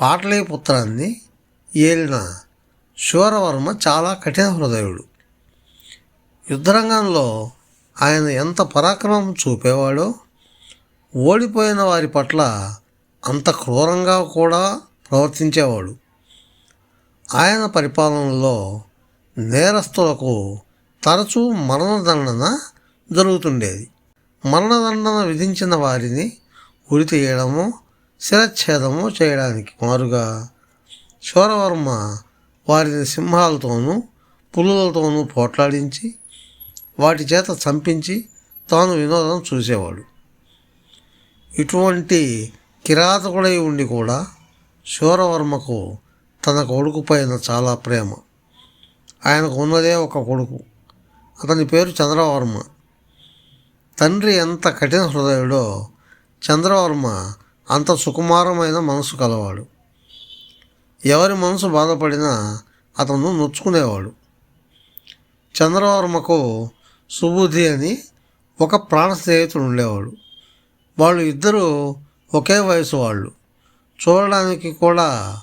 పాటలీపుత్రాన్ని ఏలిన శూరవర్మ చాలా కఠిన హృదయుడు. యుద్ధరంగంలో ఆయన ఎంత పరాక్రమం చూపేవాడో ఓడిపోయిన వారి పట్ల అంత క్రూరంగా కూడా ప్రవర్తించేవాడు. ఆయన పరిపాలనలో నేరస్తులకు తరచూ మరణదండన జరుగుతుండేది. మరణదండన విధించిన వారిని ఉరి తీయడము శిరచ్ఛేదము చేయడానికి మారుగా శూరవర్మ వారిని సింహాలతోనూ పులులతోనూ పోట్లాడించి వాటి చేత చంపించి తాను వినోదం చూసేవాడు. ఇటువంటి కిరాతకుడై ఉండి కూడా శూరవర్మకు తన కొడుకు పైన చాలా ప్రేమ. ఆయనకు ఉన్నదే ఒక కొడుకు. అతని పేరు చంద్రవర్మ. తండ్రి ఎంత కఠిన హృదయుడో చంద్రవర్మ అంత సుకుమారమైన మనసు కలవాడు. ఎవరి మనసు బాధపడినా అతను నొచ్చుకునేవాడు. చంద్రవర్మకు సుబుద్ధి అని ఒక ప్రాణ స్నేహితుడు ఉండేవాడు. వాళ్ళు ఇద్దరూ ఒకే వయసు వాళ్ళు. చూడడానికి కూడా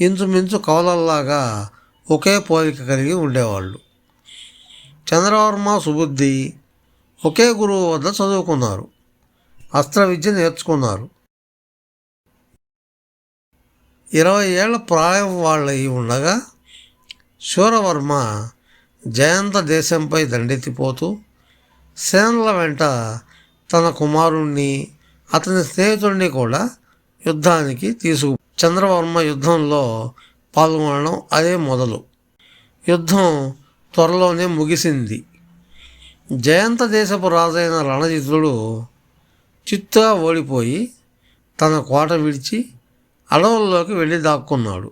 ఇంచుమించు కవలల్లాగా ఒకే పోలిక కలిగి ఉండేవాళ్ళు. చంద్రవర్మ సుబుద్ధి ఒకే గురువు వద్ద చదువుకున్నారు. అస్త్ర విద్య నేర్చుకున్నారు. ఇరవై ఏళ్ళ ప్రాయం వాళ్ళయి ఉండగా శూరవర్మ జయంత దేశంపై దండెత్తిపోతూ సేనల వెంట తన కుమారుణ్ణి అతని స్నేహితుడిని కూడా యుద్ధానికి తీసుకు చంద్రవర్మ యుద్ధంలో పాల్గొనడం అదే మొదలు. యుద్ధం త్వరలోనే ముగిసింది. జయంత దేశపు రాజైన రణజితుడు చిత్తుగా ఓడిపోయి తన కోట విడిచి అడవుల్లోకి వెళ్ళి దాక్కున్నాడు.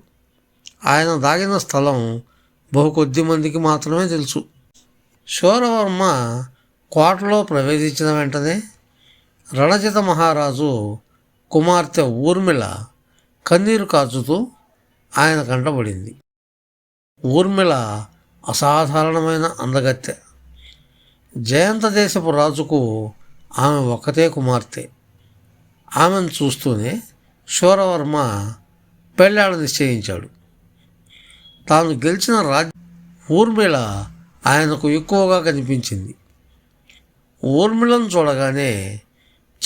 ఆయన దాగిన స్థలం బహు కొద్ది మందికి మాత్రమే తెలుసు. శూరవర్మ కోటలో ప్రవేశించిన వెంటనే రణజిత మహారాజు కుమార్తె ఊర్మిళ కన్నీరు కాచుతూ ఆయన కంటబడింది ఊర్మిళ అసాధారణమైన అందగత్తె. జయంత దేశపు రాజుకు ఆమె ఒక్కతే కుమార్తె. ఆమెను చూస్తూనే శూరవర్మ పెళ్ళాడ నిశ్చయించాడు. తాను గెలిచిన రాజ్య ఊర్మిళ ఆయనకు ఎక్కువగా కనిపించింది. ఊర్మిళను చూడగానే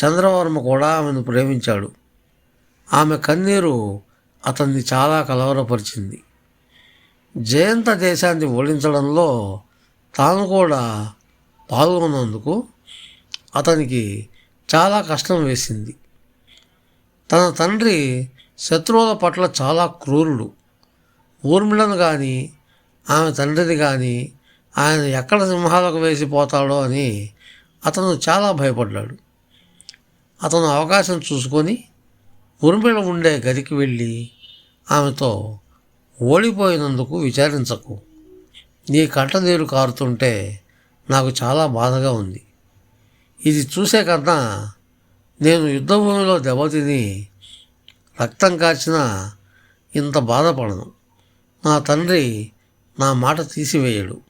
చంద్రవర్మ కూడా ఆమెను ప్రేమించాడు. ఆమె కన్నీరు అతన్ని చాలా కలవరపరిచింది. జయంత దేశాన్ని ఓడించడంలో తాను కూడా పాల్గొన్నందుకు అతనికి చాలా కష్టం వేసింది. తన తండ్రి శత్రువుల పట్ల చాలా క్రూరుడు. ఊర్మిళను కానీ ఆమె తండ్రిని కానీ ఆయన ఎక్కడ సింహాలకు వేసిపోతాడో అని అతను చాలా భయపడ్డాడు. అతను అవకాశం చూసుకొని ఉర్మిళ ఉండే గదికి వెళ్ళి ఆమెతో ఓడిపోయినందుకు విచారించకు. నీ కంట నీరు కారుతుంటే నాకు చాలా బాధగా ఉంది. ఇది చూసే కన్నా నేను యుద్ధభూమిలో దెబ్బతిని రక్తం కాచిన ఇంత బాధపడను. నా తండ్రి నా మాట తీసివేయడు.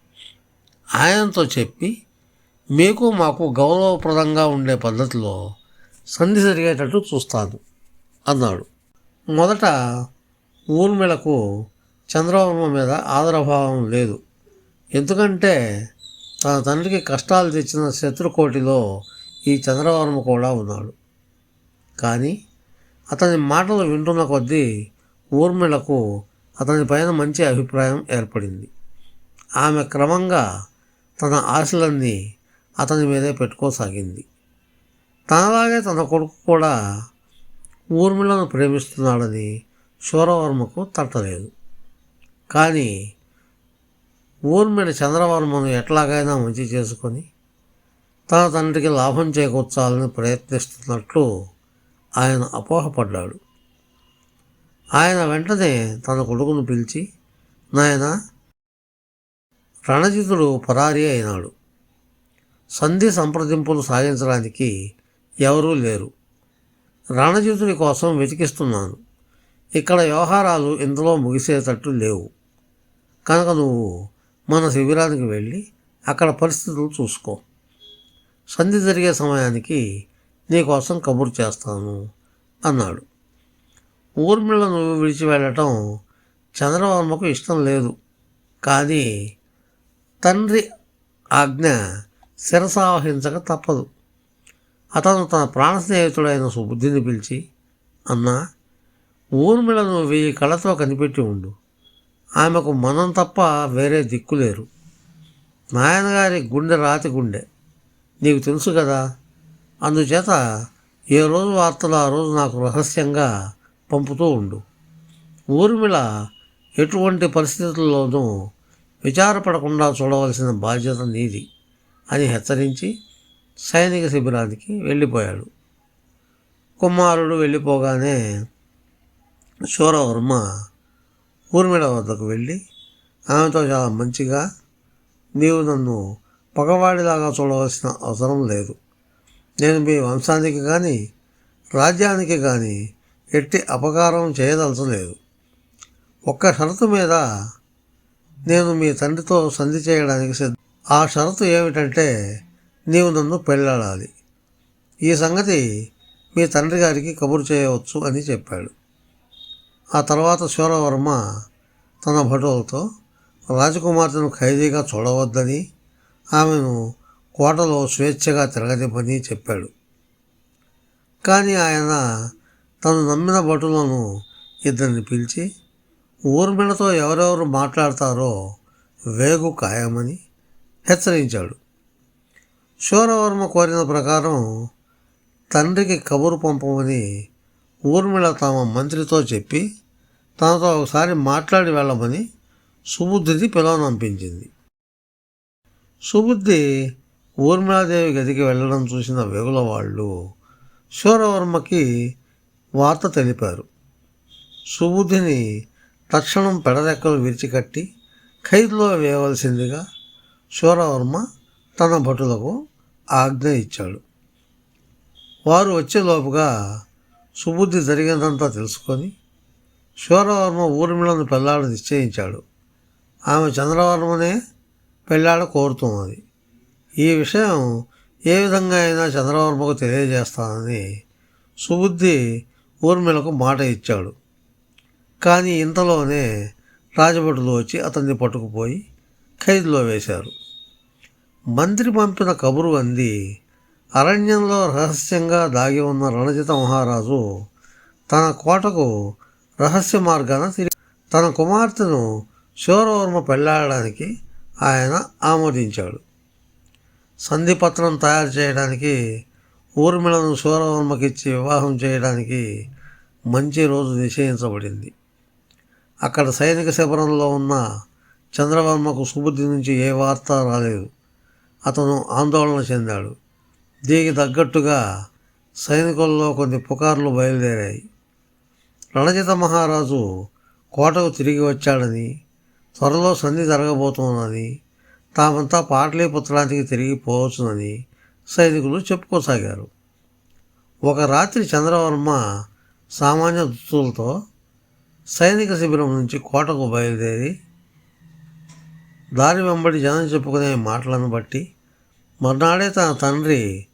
ఆయనతో చెప్పి మీకు మాకు గౌరవప్రదంగా ఉండే పద్ధతిలో సంధి జరిగేటట్టు చూస్తాను అన్నాడు. మొదట ఊర్మిళకు చంద్రబాబు మీద ఆదరభావం లేదు. ఎందుకంటే తన తండ్రికి కష్టాలు తెచ్చిన శత్రుకోటిలో ఈ చంద్రవర్మ కూడా ఉన్నాడు. కానీ అతని మాటలు వింటున్న కొద్దీ ఊర్మిళకు అతని పైన మంచి అభిప్రాయం ఏర్పడింది. ఆమె క్రమంగా తన ఆశలన్నీ అతని మీదే పెట్టుకోసాగింది. తనలాగే తన కొడుకు కూడా ఊర్మిళను ప్రేమిస్తున్నాడని శూరవర్మకు తట్టలేదు. కానీ ఊర్మిళ చంద్రవర్మను ఎట్లాగైనా మంచి చేసుకొని తన తండ్రికి లాభం చేకూర్చాలని ప్రయత్నిస్తున్నట్లు ఆయన అపోహపడ్డాడు. ఆయన వెంటనే తన కొడుకును పిలిచి నాయన రణజితుడు పరారీ అయినాడు. సంధి సంప్రదింపులు సాగించడానికి ఎవరూ లేరు. రణజితుడి కోసం వెతికిస్తున్నాను. ఇక్కడ వ్యవహారాలు ఇంతలో ముగిసేటట్టు లేవు. కనుక నువ్వు మన శిబిరానికి వెళ్ళి అక్కడ పరిస్థితులు చూసుకో. సంధి జరిగే సమయానికి నీకోసం కబురు చేస్తాను అన్నాడు. ఊర్మిళను విడిచి వెళ్ళటం చంద్రవర్మకు ఇష్టం లేదు. కానీ తండ్రి ఆజ్ఞ శిరసావహించక తప్పదు. అతను తన ప్రాణ స్నేహితుడైన సుబుద్ధిని పిలిచి అన్నా ఊర్మిళను వెయ్యి కళ్ళతో కనిపెట్టి ఉండు. ఆమెకు మనం తప్ప వేరే దిక్కులేరు నాయనగారి గుండె రాతి గుండె. నీకు తెలుసు కదా అందుచేత ఏ రోజు వార్తలు ఆ రోజు నాకు రహస్యంగా పంపుతూ ఉండు. ఊర్మిళ ఎటువంటి పరిస్థితుల్లోనూ విచారపడకుండా చూడవలసిన బాధ్యత నీది అని హెచ్చరించి సైనిక శిబిరానికి వెళ్ళిపోయాడు. కుమారుడు వెళ్ళిపోగానే శూరవర్మ ఊర్మిళ వద్దకు వెళ్ళి ఆమెతో చాలా మంచిగా నీవు నన్ను పగవాడిలాగా చూడవలసిన అవసరం లేదు. నేను మీ వంశానికి కానీ రాజ్యానికి కానీ ఎట్టి అపకారం చేయదలచలేదు. ఒక్క షరతు మీద నేను మీ తండ్రితో సంధి చేయడానికి సిద్ధ ఆ షరతు ఏమిటంటే నీవు నన్ను పెళ్ళాడాలి ఈ సంగతి మీ తండ్రి గారికి కబురు చేయవచ్చు అని చెప్పాడు. ఆ తర్వాత శూరవర్మ తన భటులతో రాజకుమార్తెను ఖైదీగా చూడవద్దని ఆమెను కోటలో స్వేచ్ఛగా తిరగనివ్వని చెప్పాడు. కానీ ఆయన తను నమ్మిన భటులను ఇద్దరిని పిలిచి ఊర్మిళతో ఎవరెవరు మాట్లాడతారో వేగు ఖాయమని హెచ్చరించాడు. శూరవర్మ కోరిన ప్రకారం తండ్రికి కబురు పంపమని ఊర్మిళ తమ మంత్రితో చెప్పి తనతో ఒకసారి మాట్లాడి వెళ్ళమని సుబుద్ధిని పిలవనంపించింది. సుబుద్ధి ఊర్మిళాదేవి గదికి వెళ్ళడం చూసిన వెగుల వాళ్ళు శూరవర్మకి వార్త తెలిపారు. సుబుద్ధిని తక్షణం పెడరెక్కలు విరిచికట్టి ఖైదులో వేయవలసిందిగా శూరవర్మ తన భటులకు ఆజ్ఞ ఇచ్చాడు. వారు వచ్చేలోపుగా సుబుద్ధి జరిగినంతా తెలుసుకొని శూరవర్మ ఊర్మిళను పెళ్ళాడు నిశ్చయించాడు. ఆమె చంద్రవర్మనే పెళ్ళాడ కోరుతున్నది. ఈ విషయం ఏ విధంగా అయినా చంద్రవర్మకు తెలియజేస్తానని సుబుద్ధి ఊర్మిళకు మాట ఇచ్చాడు. కానీ ఇంతలోనే రాజభటులు వచ్చి అతన్ని పట్టుకుపోయి ఖైదులో వేశారు. మంత్రి పంపిన కబురు అంది అరణ్యంలో రహస్యంగా దాగి ఉన్న రణజిత మహారాజు తన కోటకు రహస్య మార్గాన తిరిగి తన కుమార్తెను శూరవర్మ పెళ్ళాడడానికి ఆయన ఆమోదించాడు. సంధిపత్రం తయారు చేయడానికి ఊర్మిళను శూరవర్మకిచ్చి వివాహం చేయడానికి మంచి రోజు నిశ్చయించబడింది. అక్కడ సైనిక శిబిరంలో ఉన్న చంద్రవర్మకు సుబుద్ధి నుంచి ఏ వార్త రాలేదు. అతను ఆందోళన చెందాడు. దీనికి తగ్గట్టుగా సైనికుల్లో కొన్ని పుకార్లు బయలుదేరాయి. రణజిత మహారాజు కోటకు తిరిగి వచ్చాడని త్వరలో సంధి జరగబోతోందని తామంతా పాటలీపుత్రానికి తిరిగి పోవచ్చునని సైనికులు చెప్పుకోసాగారు. ఒక రాత్రి చంద్రవర్మ సామాన్య దుస్తులతో సైనిక శిబిరం నుంచి కోటకు బయలుదేరి దారి వెంబడి జనం చెప్పుకునే మాటలను బట్టి మర్నాడే తన తండ్రి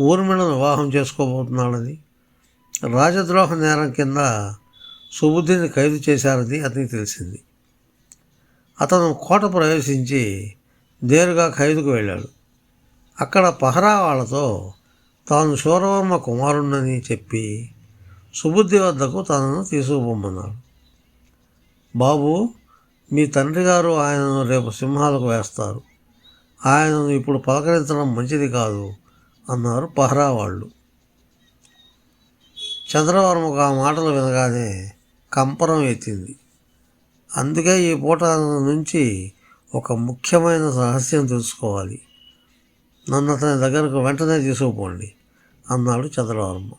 ఊర్మిళను వివాహం చేసుకోబోతున్నాడని రాజద్రోహ నేరం కింద సుబుద్ధిని ఖైదు చేశారని అతనికి తెలిసింది. అతను కోట ప్రవేశించి నేరుగా ఖైదుకు వెళ్ళాడు. అక్కడ పహరా వాళ్ళతో తాను శూరవర్మ కుమారుణ్ణని చెప్పి సుబుద్ధి వద్దకు తనను తీసుకుపోమన్నాడు. బాబు మీ తండ్రి గారు ఆయనను రేపు సింహాలకు వేస్తారు. ఆయనను ఇప్పుడు పలకరించడం మంచిది కాదు అన్నారు పహరా వాళ్ళు చంద్రవర్మకు ఆ మాటలు వినగానే కంపరం ఎత్తింది. అందుకే ఈ పూట నుంచి ఒక ముఖ్యమైన రహస్యం తెలుసుకోవాలి. నన్ను అతని దగ్గరకు వెంటనే తీసుకుపోండి అన్నాడు చంద్రవర్మ.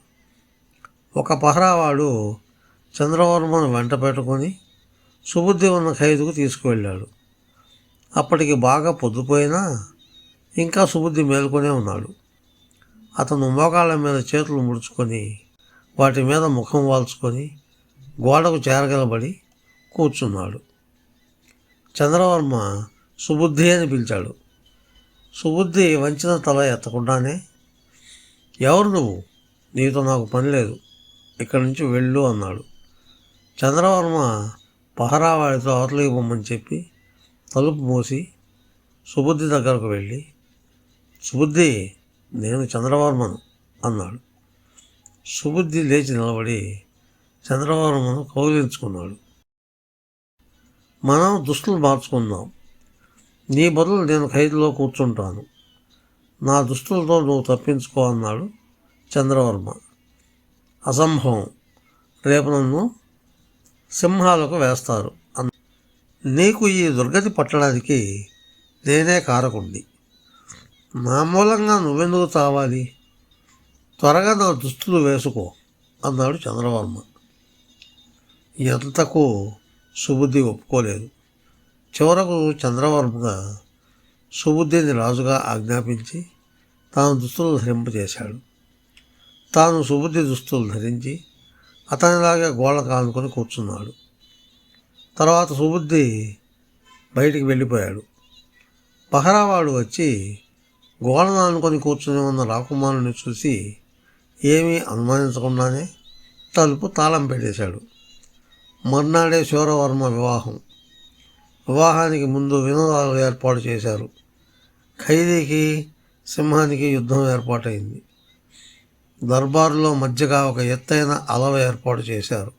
ఒక పహరావాడు చంద్రవర్మను వెంట పెట్టుకొని సుబుద్ధి ఉన్న ఖైదుకు తీసుకువెళ్ళాడు. అప్పటికి బాగా పొద్దుపోయినా ఇంకా సుబుద్ధి మేల్కొనే ఉన్నాడు. అతను మోకాళ్ళ మీద చేతులు ముడుచుకొని వాటి మీద ముఖం వాల్చుకొని గోడకు చేరగలబడి కూర్చున్నాడు. చంద్రవర్మ సుబుద్ధి అని పిలిచాడు. సుబుద్ధి వంచిన తల ఎత్తకుండానే ఎవరు నువ్వు? నీతో నాకు పని లేదు. ఇక్కడి నుంచి వెళ్ళు అన్నాడు. చంద్రవర్మ పహరావాడితో అవతలికి పొమ్మని చెప్పి తలుపు మూసి సుబుద్ధి దగ్గరకు వెళ్ళి సుబుద్ధి నేను చంద్రవర్మను అన్నాడు. సుబుద్ధి లేచి నిలబడి చంద్రవర్మను కౌగిలించుకున్నాడు. మనం దుస్తులు మార్చుకుందాం. నీ బదులు నేను ఖైదులో కూర్చుంటాను. నా దుస్తులతో నువ్వు తప్పించుకో అన్నాడు చంద్రవర్మ. అసంభవం. రేపు నన్ను సింహాలకు వేస్తారు అన్న నీకు ఈ దుర్గతి పట్టడానికి నేనే కారకుండి. నా మూలంగా నువ్వెందుకు తావాలి త్వరగా నా దుస్తులు వేసుకో అన్నాడు చంద్రవర్మ. ఎంతకు సుబుద్ధి ఒప్పుకోలేదు. చివరకు చంద్రవర్మగా సుబుద్ధిని రాజుగా ఆజ్ఞాపించి తాను దుస్తులు ధరింపజేశాడు. తాను సుబుద్ధి దుస్తులు ధరించి అతనిలాగే గోళ్ళ కానుకొని కూర్చున్నాడు. తర్వాత సుబుద్ధి బయటికి వెళ్ళిపోయాడు. పహరావాడు వచ్చి గోడను అనుకొని కూర్చుని ఉన్న రాకుమారుని చూసి ఏమీ అనుమానించకుండానే తలుపు తాళం పెట్టేశాడు. మర్నాడే శూరవర్మ వివాహం. వివాహానికి ముందు వినోదాలు ఏర్పాటు చేశారు. ఖైదీకి సింహానికి యుద్ధం ఏర్పాటైంది. దర్బారులో మధ్యగా ఒక ఎత్తైన అలవ ఏర్పాటు చేశారు.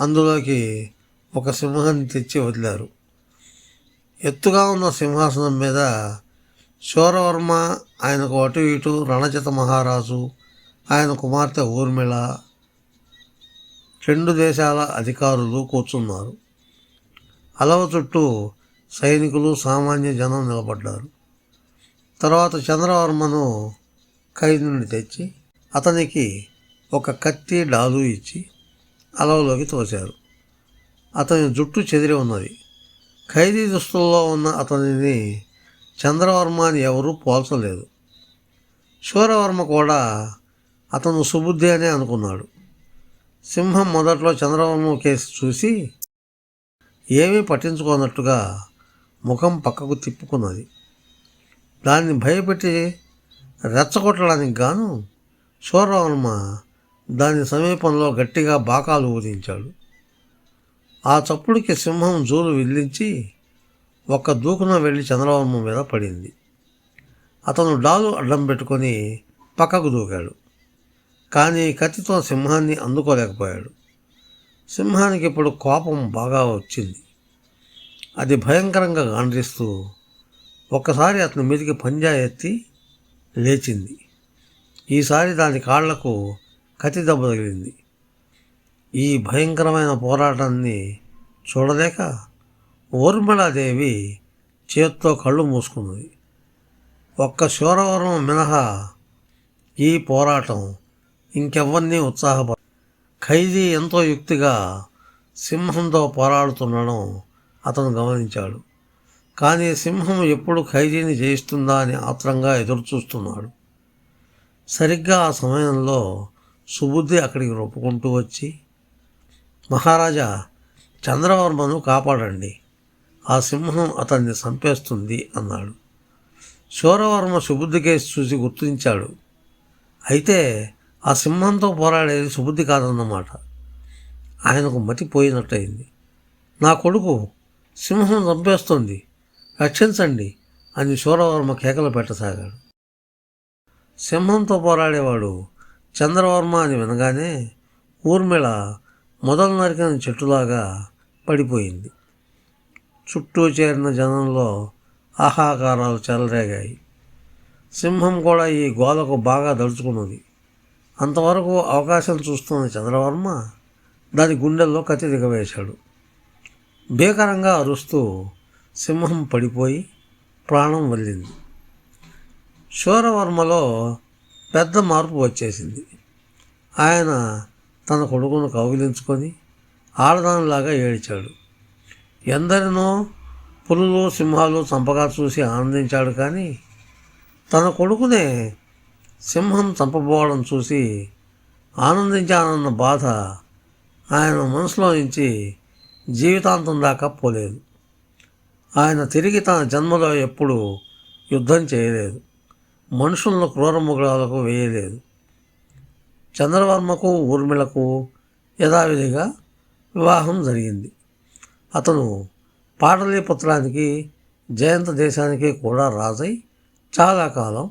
అందులోకి ఒక సింహాన్ని తెచ్చి వదిలారు. ఎత్తుగా ఉన్న సింహాసనం మీద శూరవర్మ ఆయనకు అటు ఇటు రణజిత మహారాజు ఆయన కుమార్తె ఊర్మిళ రెండు దేశాల అధికారులు కూర్చున్నారు. అలవ చుట్టూ సైనికులు సామాన్య జనం నిలబడ్డారు. తర్వాత చంద్రవర్మను ఖైదు నుండి తెచ్చి అతనికి ఒక కత్తి డాలు ఇచ్చి అలవలోకి తోశారు. అతని జుట్టు చెదిరి ఉన్నది. ఖైదీ దుస్తుల్లో ఉన్న అతనిని చంద్రవర్మ అని ఎవరూ పోల్చలేదు. శూరవర్మ కూడా అతను సుబుద్ధి అనే అనుకున్నాడు. సింహం మొదట్లో చంద్రబాబు కేసు చూసి ఏమీ పట్టించుకోనట్టుగా ముఖం పక్కకు తిప్పుకున్నది. దాన్ని భయపెట్టి రెచ్చగొట్టడానికి గాను శూరవర్మ దాని సమీపంలో గట్టిగా బాకాలు ఊదించాడు. ఆ చప్పుడుకి సింహం జూలు విల్లించి ఒక్క దూకున వెళ్ళి చంద్రవర్మ మీద పడింది. అతను డాలు అడ్డం పెట్టుకొని పక్కకు దూకాడు. కానీ కత్తితో సింహాన్ని అందుకోలేకపోయాడు. సింహానికి ఇప్పుడు కోపం బాగా వచ్చింది. అది భయంకరంగా గాండ్రిస్తూ ఒక్కసారి అతని మీదకి పంజా ఎత్తి లేచింది. ఈసారి దాని కాళ్ళకు కత్తి దెబ్బ తగిలింది. ఈ భయంకరమైన పోరాటాన్ని చూడలేక ఊర్మిళాదేవి చేత్తో కళ్ళు మూసుకున్నది ఒక్క శూరవరం మినహా ఈ పోరాటం ఇంకెవ్వరినీ ఉత్సాహపడ ఖైదీ ఎంతో యుక్తిగా సింహంతో పోరాడుతుండడం అతను గమనించాడు. కానీ సింహం ఎప్పుడు ఖైదీని జయిస్తుందా అని ఆత్రంగా ఎదురుచూస్తున్నాడు. సరిగ్గా ఆ సమయంలో సుబుద్ధి అక్కడికి రొప్పుకుంటూ వచ్చి మహారాజా చంద్రవర్మను కాపాడండి. ఆ సింహం అతన్ని చంపేస్తుంది అన్నాడు. శూరవర్మ సుబుద్ధి కేసు చూసి గుర్తించాడు. అయితే ఆ సింహంతో పోరాడేది సుబుద్ధి కాదన్నమాట. ఆయనకు మతిపోయినట్టయింది నా కొడుకు సింహం చంపేస్తుంది. రక్షించండి అని శూరవర్మ కేకలు పెట్టసాగాడు. సింహంతో పోరాడేవాడు చంద్రవర్మ అని వినగానే ఊర్మిళ మొదలు నరికిన చెట్టులాగా పడిపోయింది. చుట్టూ చేరిన జనంలో ఆహాకారాలు చెలరేగాయి. సింహం కూడా ఈ గోలకు బాగా దడుచుకున్నది అంతవరకు అవకాశం చూస్తున్న చంద్రవర్మ. దాని గుండెల్లో కత్తి దిగవేశాడు. భీకరంగా అరుస్తూ సింహం పడిపోయి ప్రాణం వల్లింది. శూరవర్మలో పెద్ద మార్పు వచ్చేసింది. ఆయన తన కొడుకును కౌగిలించుకొని ఆడదానిలాగా ఏడిచాడు. ఎందరినో పులులు సింహాలు చంపగా చూసి ఆనందించాడు కానీ తన కొడుకునే సింహం చంపబోవడం చూసి ఆనందించానన్న బాధ ఆయన మనసులో నుంచి జీవితాంతం దాకా పోలేదు. ఆయన తిరిగి తన జన్మలో ఎప్పుడు యుద్ధం చేయలేదు. మనుషులను క్రూరముగ్రాలకు వేయలేదు. చంద్రవర్మకు ఊర్మిళకు యథావిధిగా వివాహం జరిగింది. అతను పాటలీపుత్రానికి జయంత దేశానికి కూడా రాజై చాలా కాలం